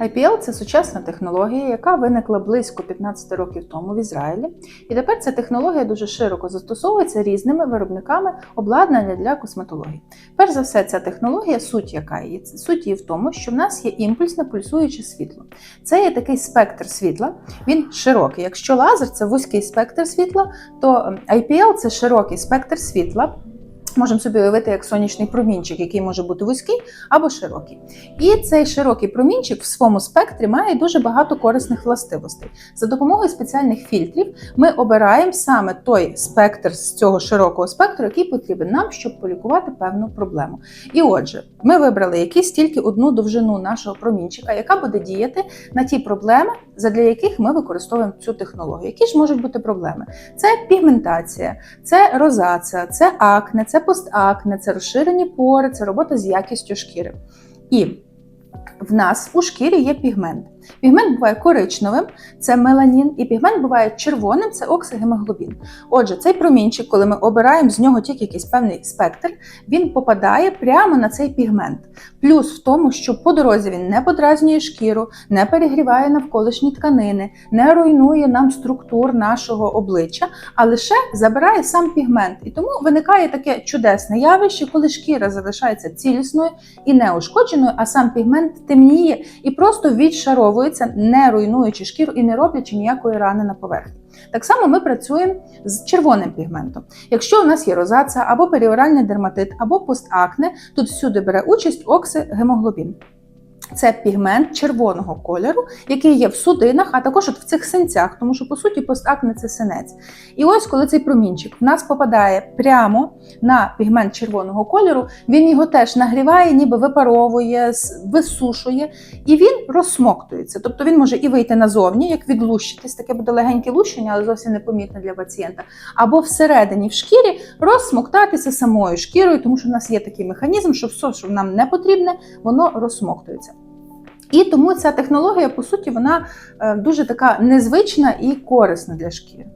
IPL – це сучасна технологія, яка виникла близько 15 років тому в Ізраїлі. І тепер ця технологія дуже широко застосовується різними виробниками обладнання для косметології. Перш за все, ця технологія, суть яка її? Суть її в тому, що в нас є імпульсне пульсуюче світло. Це є такий спектр світла, він широкий. Якщо лазер це вузький спектр світла, то IPL – це широкий спектр світла. Можемо собі уявити як сонячний промінчик, який може бути вузький або широкий. І цей широкий промінчик в своєму спектрі має дуже багато корисних властивостей. За допомогою спеціальних фільтрів ми обираємо саме той спектр з цього широкого спектру, який потрібен нам, щоб полікувати певну проблему. І отже, ми вибрали якісь тільки одну довжину нашого промінчика, яка буде діяти на ті проблеми, задля яких ми використовуємо цю технологію. Які ж можуть бути проблеми? Це пігментація, це розація, це акне, це постакне, це розширені пори, це робота з якістю шкіри. І в нас у шкірі є пігмент. Пігмент буває коричневим, це меланін, і пігмент буває червоним, це оксигемоглобін. Отже, цей промінчик, коли ми обираємо з нього тільки якийсь певний спектр, він попадає прямо на цей пігмент. Плюс в тому, що по дорозі він не подразнює шкіру, не перегріває навколишні тканини, не руйнує нам структур нашого обличчя, а лише забирає сам пігмент. І тому виникає таке чудесне явище, коли шкіра залишається цілісною і неушкодженою, а сам пігмент темніє і просто відшаровує не руйнуючи шкіру і не роблячи ніякої рани на поверхні. Так само ми працюємо з червоним пігментом. Якщо у нас є розаца або періоральний дерматит, або постакне, тут всюди бере участь оксигемоглобін. Це пігмент червоного кольору, який є в судинах, а також от в цих синцях, тому що по суті постакне це синець. І ось коли цей промінчик в нас попадає прямо на пігмент червоного кольору, він його теж нагріває, ніби випаровує, висушує, і він розсмоктується. Тобто він може і вийти назовні, як відлущитись, таке буде легеньке лущення, але зовсім непомітне для пацієнта. Або всередині в шкірі розсмоктатися самою шкірою, тому що в нас є такий механізм, що все, що нам не потрібне, воно розсмоктується. І тому ця технологія, по суті, вона дуже така незвична і корисна для шкіри.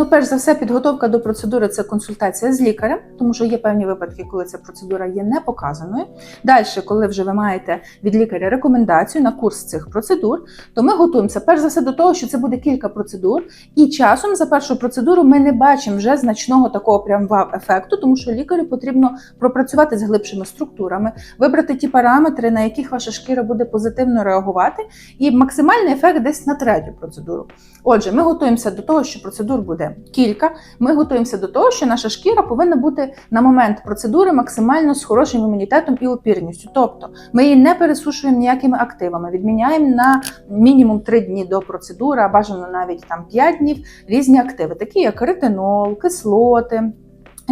Ну, перш за все, підготовка до процедури це консультація з лікарем, тому що є певні випадки, коли ця процедура є не показаною. Далі, коли вже ви маєте від лікаря рекомендацію на курс цих процедур, то ми готуємося перш за все до того, що це буде кілька процедур, і часом за першу процедуру ми не бачимо вже значного такого прям вау-ефекту, тому що лікарю потрібно пропрацювати з глибшими структурами, вибрати ті параметри, на яких ваша шкіра буде позитивно реагувати, і максимальний ефект десь на третю процедуру. Отже, ми готуємося до того, що процедур буде кілька. Ми готуємося до того, що наша шкіра повинна бути на момент процедури максимально з хорошим імунітетом і опірністю. Тобто ми її не пересушуємо ніякими активами, відміняємо на мінімум 3 дні до процедури, а бажано навіть там 5 днів різні активи, такі як ретинол, кислоти.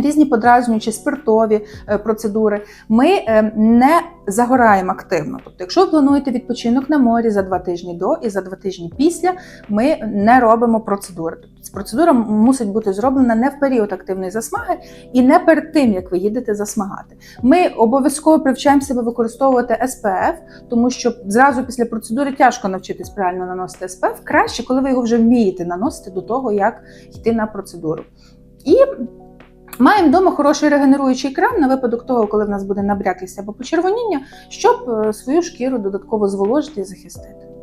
Різні подразнюючі спиртові процедури, ми не загораємо активно. Тобто, якщо ви плануєте відпочинок на морі за два тижні до і за два тижні після, ми не робимо процедури. Тобто, процедура мусить бути зроблена не в період активної засмаги і не перед тим, як ви їдете засмагати. Ми обов'язково привчаємо себе використовувати СПФ, тому що зразу після процедури тяжко навчитись правильно наносити СПФ. Краще, коли ви його вже вмієте наносити до того, як йти на процедуру. І Маємо вдома хороший регенеруючий крем на випадок того, коли в нас буде набряклість або почервоніння, щоб свою шкіру додатково зволожити і захистити.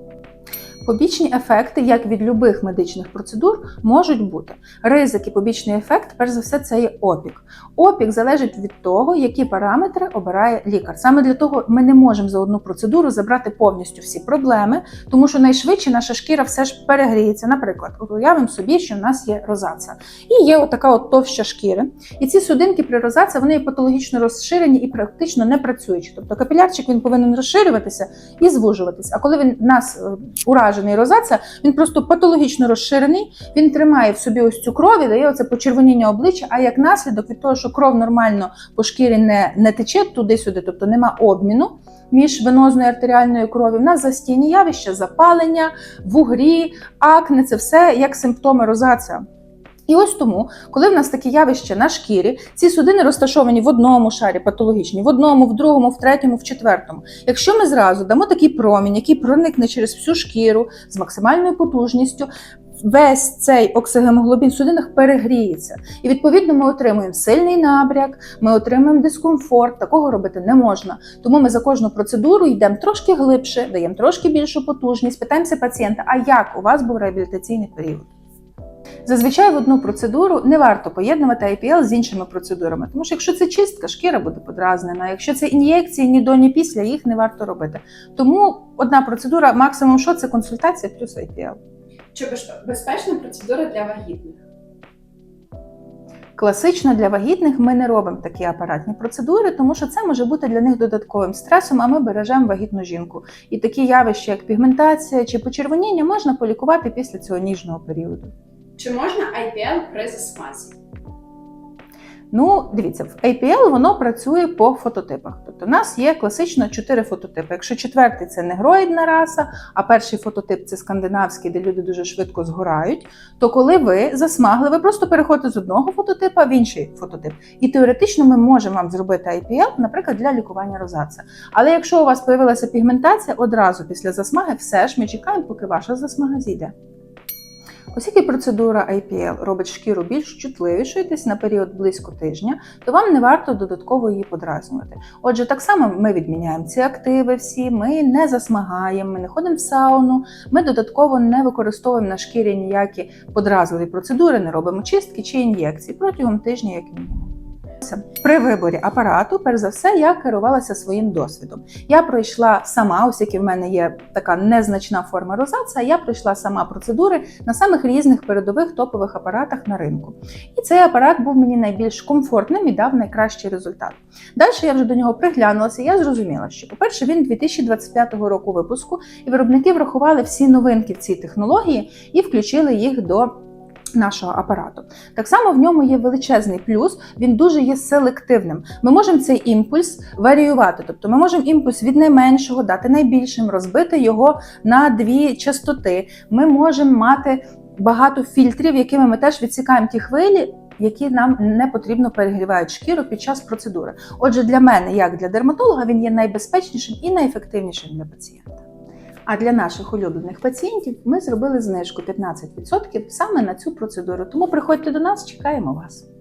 Побічні ефекти, як від любих медичних процедур, можуть бути. Ризик і побічний ефект, перш за все, це є опік. Опік залежить від того, які параметри обирає лікар. Саме для того ми не можемо за одну процедуру забрати повністю всі проблеми, тому що найшвидше наша шкіра все ж перегріється. Наприклад, уявимо собі, що в нас є розація. І є отака от товща шкіри. І ці судинки при розації вони є патологічно розширені і практично не працюючі. Тобто капілярчик він повинен розширюватися і звужуватися. А коли він нас уражений, розація, він просто патологічно розширений, він тримає в собі ось цю кров і дає оце почервоніння обличчя, а як наслідок від того, що кров нормально по шкірі не, не тече туди-сюди, тобто нема обміну між венозною артеріальною кров'ю, в нас застійні явища, запалення, вугрі, акне це все як симптоми розація. І ось тому, коли в нас такі явища на шкірі, ці судини розташовані в одному шарі патологічні, в одному, в другому, в третьому, в четвертому. Якщо ми зразу дамо такий промінь, який проникне через всю шкіру з максимальною потужністю, весь цей оксигемоглобін в судинах перегріється. І відповідно ми отримуємо сильний набряк, ми отримуємо дискомфорт. Такого робити не можна. Тому ми за кожну процедуру йдемо трошки глибше, даємо трошки більшу потужність, питаємося пацієнта, а як у вас був реабілітаційний період? Зазвичай в одну процедуру не варто поєднувати IPL з іншими процедурами, тому що якщо це чистка, шкіра буде подразнена. Якщо це ін'єкції, ні до, ні після їх не варто робити. Тому одна процедура, максимум що це консультація плюс IPL. Чи без- безпечна процедура для вагітних? Класично для вагітних ми не робимо такі апаратні процедури, тому що це може бути для них додатковим стресом, а ми бережемо вагітну жінку. І такі явища, як пігментація чи почервоніння, можна полікувати після цього ніжного періоду. Чи можна IPL при засмазі? Ну, дивіться, в APL воно працює по фототипах. Тобто, в нас є класично чотири фототипи. Якщо четвертий це негроїдна раса, а перший фототип це скандинавський, де люди дуже швидко згорають. То коли ви засмагли, ви просто переходите з одного фототипа в інший фототип. І теоретично ми можемо вам зробити IPL, наприклад, для лікування розаци. Але якщо у вас появилася пігментація, одразу після засмаги, все ж ми чекаємо, поки ваша засмага зійде. Оскільки процедура IPL робить шкіру більш чутливішою десь на період близько тижня, то вам не варто додатково її подразнювати. Отже, так само ми відміняємо ці активи всі, ми не засмагаємо, ми не ходимо в сауну, ми додатково не використовуємо на шкірі ніякі подразливі процедури, не робимо чистки чи ін'єкції протягом тижня, як мінімум. При виборі апарату, перш за все, я керувалася своїм досвідом. Я пройшла сама, оскільки в мене є така незначна форма розація, я пройшла сама процедури на самих різних передових топових апаратах на ринку. І цей апарат був мені найбільш комфортним і дав найкращий результат. Далі я вже до нього приглянулася, я зрозуміла, що, по-перше, він 2025 року випуску, і виробники врахували всі новинки в цій технології і включили їх до. Нашого апарату так само в ньому є величезний плюс, він дуже є селективним. Ми можемо цей імпульс варіювати, тобто ми можемо імпульс від найменшого дати найбільшим, розбити його на дві частоти. Ми можемо мати багато фільтрів, якими ми теж відсікаємо ті хвилі. Які нам не потрібно перегрівають шкіру під час процедури. Отже, для мене, як для дерматолога, він є найбезпечнішим і найефективнішим для пацієнта. А для наших улюблених пацієнтів ми зробили знижку 15% саме на цю процедуру. Тому приходьте до нас, чекаємо вас.